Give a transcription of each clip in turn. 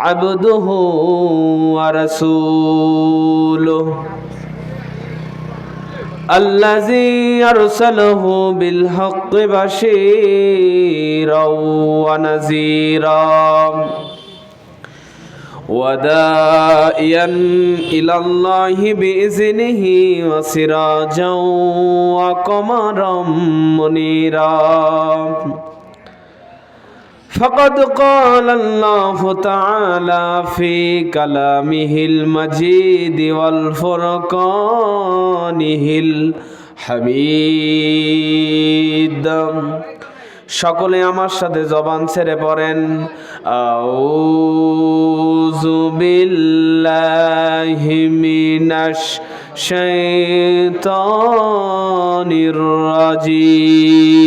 عبده ورسوله الذي أرسله بالحق بشيرا ونذيرا ودائيا إلى الله بإذنه وسراجا وقمرا منيرا فقد قال الله تعالى في كلامه المجيد والفرقانه الحميد সকলে আমার সাথে জবান ছেড়ে পড়েন আউযু বিল্লাহি মিনাশ শাইতানির রাজিম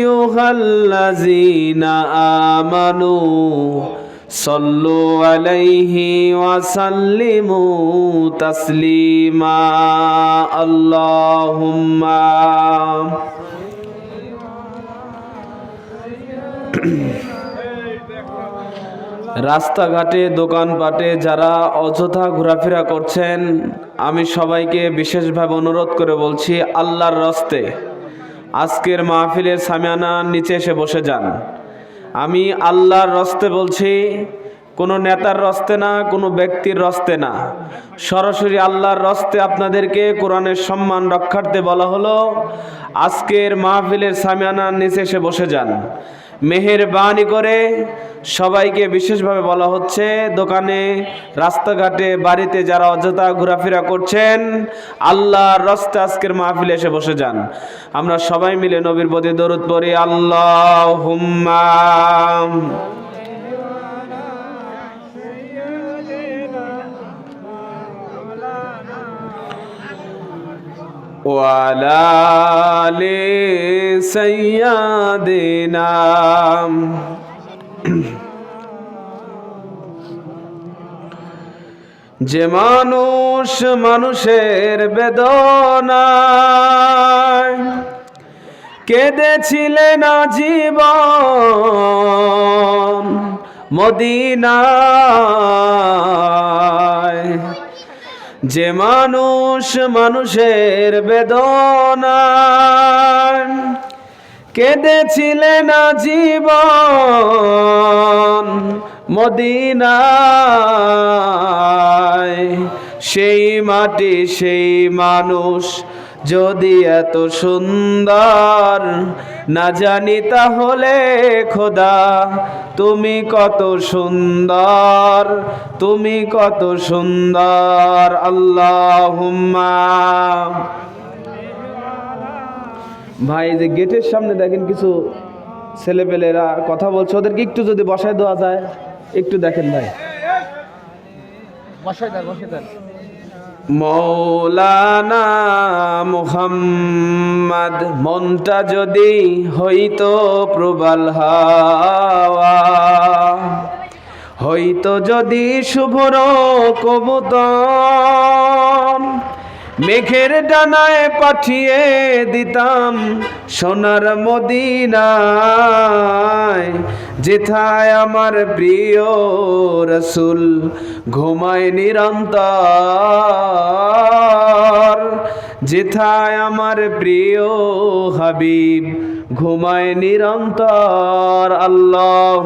أيها الذين آمنوا صلوا عليه وسلموا تسليما اللهم রাস্তাঘাটে দোকানপাটে যারা অযথা ঘোরাফেরা করছেন আমি সবাইকে বিশেষভাবে অনুরোধ করে বলছি আল্লাহর রস্তে আজকের মাহফিলের সামিয়ানার নিচে এসে বসে যান। আমি আল্লাহর রস্তে বলছি, কোনো নেতার রস্তে না, কোনো ব্যক্তির রস্তে না। সরাসরি আল্লাহর রস্তে আপনাদেরকে কোরআনের সম্মান রক্ষার্থে বলা হলো, আজকের মাহফিলের সামিয়ানার নিচে এসে বসে যান। মেহেরবানি করে সবাইকে বিশেষভাবে বলা হচ্ছে, দোকানে, রাস্তাঘাটে, বাড়িতে যারা অযথা ঘোরাফেরা করছেন, আল্লাহর রস্তে আজকের মাহফিলে এসে বসে যান। আমরা সবাই মিলে নবীর প্রতি দরুদ পড়ি আল্লাহ হুম্মা وعلى آل سيدنا যে মানুষ মানুষের বেদনায় কেঁদেছিলেন জীবন মদিনায় যে মানুষ মানুষের বেদনায় কেঁদেছিলেন জীবন মদিনায়। সেই মাটি সেই মানুষ যদি এত সুন্দর না জানি তাহলে খোদা, তুমি কত সুন্দর, তুমি কত সুন্দর আল্লাহ ভাই যে গেটের সামনে দেখেন কিছু ছেলেপেলেরা কথা বলছে, ওদেরকে একটু যদি বসায় দেওয়া যায়, একটু দেখেন ভাই। মৌলানা মুহাম্মদ, মনটা যদি হইতো প্রবল হাওয়া, হইতো যদি শুভর কবুতর, মেঘের ডানায় পাঠিয়ে দিতাম সোনার মদিনায়, যেথায় আমার প্রিয় রসুল ঘুমায় নিরন্তর, যেথায় আমার প্রিয় হাবিব ঘুমায় নিরন্তর। আল্লাহ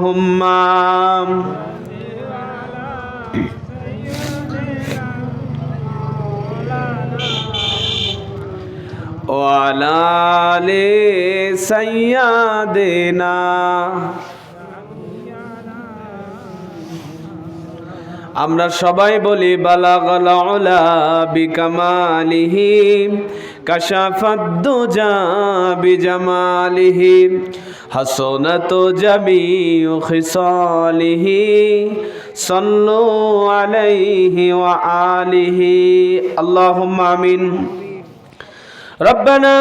ওয়ালালে সাইয়াদেনা। আমরা সবাই বলি, বালাগাল উলা বিকামালিহি কাশাফাদ্দুজা বিজামালিহি, হাসনাত জামিউ খিসালিহি, সাল্লু আলাইহি ওয়া আলিহি। আল্লাহুম্মা আমিন। ربنا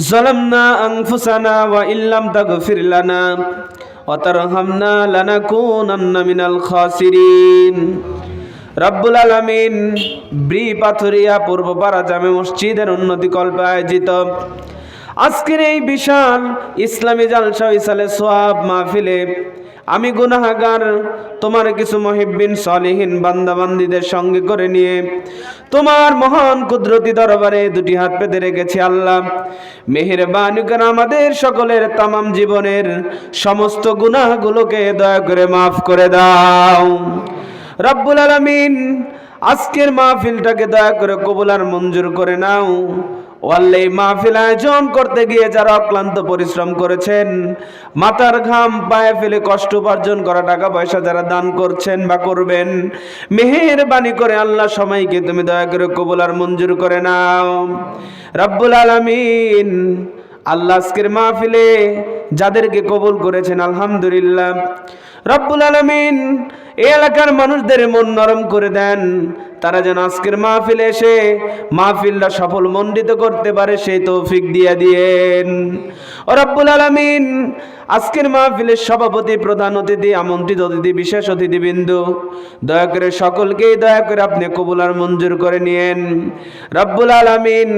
ظلمنا أنفسنا وإن لم تغفر لنا وترحمنا لنكونن من الخاسرين রব্বুল আলমিন ব্রি পাথরিয়া পূর্বপাড়া জামে মসজিদের উন্নতি কল্পে আয়োজিত আজকের এই বিশাল ইসলামী জালসা ইসালে সোয়াব মাহফিলে আমি গুনাহাগার। তোমার কিছু মহিবিন সলিহীন বান্দাবান্দিদের সঙ্গে করে নিয়ে তোমার মহান কুদরতি দরবারে দুটি হাত পেতে রেখেছি আল্লাহ। মেহেরবানি করে আমাদের সকলের তামাম জীবনের সমস্ত গুনাহগুলোকে দয়া করে মাফ করে দাও। রব্বুল আলামিন, আজকের মাহফিলটাকে দয়া করে কবুলার মঞ্জুর করে নাও। ওয়াল্লে এই মাহফিল আয়োজন করতে গিয়ে যারা অক্লান্ত পরিশ্রম করেছেন, মাথার ঘাম পায়ে ফেলে কষ্ট উপার্জন করা টাকা পয়সা যারা দান করছেন বা করবেন, মেহেরবানি করে আল্লাহ সময়কে তুমি দয়া করে কবুল আর মঞ্জুর করে নাও। রব্বুল আলামিন আল্লাহ আজকের মাহফিলে যাদেরকে কবুল করেছেন, আলহামদুলিল্লাহ রব্বুল আলমিন এই এলাকার মানুষদের মন নরম করে দেন। তারা যেন আজকের মাহফিলে এসে মাহফিলটা সফল মণ্ডিত করতে পারে, সেই তৌফিক দিয়ে দিয়েন। ও রব্বুল আলমিন, আজকের মাহফিলের সভাপতি, প্রধান অতিথি, আমন্ত্রিত অতিথি, বিশেষ অতিথিবৃন্দু, দয়া করে সকলকেই দয়া করে আপনি কবুল আর মঞ্জুর করে নিয়েন। রব্বুল আলমিন,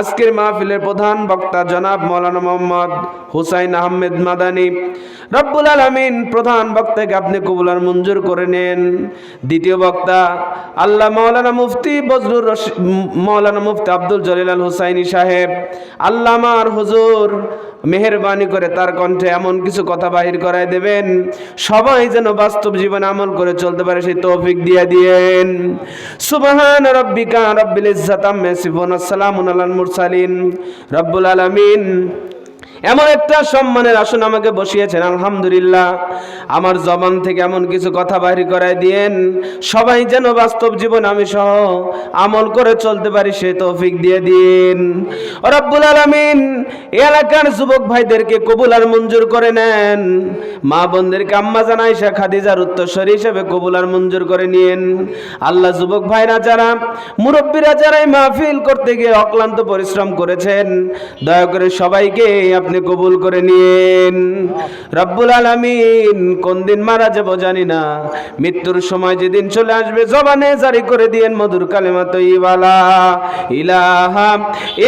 আজকের মাহফিলের প্রধান বক্তা জনাব মৌলানা মোহাম্মদ হুসাইন আহমেদ মাদানী। রব্বুল আলমিন, প্রধান বক্তাকে আপনি কবুল আর মঞ্জুর করে নেন। দ্বিতীয় বক্তা, আল্লাহ মৌলানা মুফতি বজরুর মৌলানা মুফতি আব্দুল জলিল আল হুসাইনি সাহেব আল্লামার হুজুর মেহরবানি করে তার কণ্ঠে এমন কিছু কথা বাহির করায় দেবেন। সবাই যেন বাস্তব জীবনে আমল করে চলতে পারে সেই তৌফিক দিয়ে দিয়েন। সুবহান রব্বিকা রব্বিল ইজ্জাত আম্মা ইয়াসিফুন আসসালামু আলাল মুরসালিন। রব্বুল আলামিন এমন একটা সম্মানের আসন আমাকে বসিয়েছেন, আলহামদুলিল্লাহ। আমার জবান থেকে এমন কিছু কথা বাহির করায় দিয়েন, সবাই যেন বাস্তব জীবন আমি সহ আমল করে চলতে পারি সে তৌফিক দিয়ে দিন। রব্বুল আলামিন এলাকার যুবক ভাইদেরকে কবুল আর মঞ্জুর করে নেন। মা বোনদেরকে আম্মা জানাই শেখ খাদিজার উত্তরস্বরী হিসেবে কবুল আর মঞ্জুর করে নিয়েন। আল্লাহ যুবক ভাইরা যারা, মুরব্বীরা যারা এই মাহফিল করতে গিয়ে অক্লান্ত পরিশ্রম করেছেন, দয়া করে সবাইকে আপনি কবুল করে নিয়েন রব্বুল আলামিন কোন দিন মারা যাব জানি না। মৃত্যুর সময় যেদিন চলে আসবে জবানে জারি করে দিয়েন মধুর কালেমা তৈবালা ইলাহা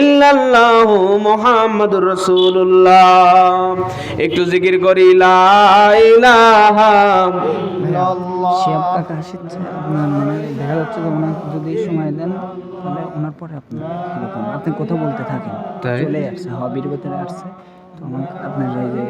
ইল্লাল্লাহু মুহাম্মাদুর রাসূলুল্লাহ। একটু জিকির করি লা ইলাহা শিয়াব কাকা আসছে আপনার মানে দেখা যাচ্ছে যে ওনার যদি সময় দেন তাহলে ওনার পরে এরকম। আপনি কথা বলতে থাকেন চলে আসছে হবির ভেতরে আসছে। তো আমাকে আপনার এই যে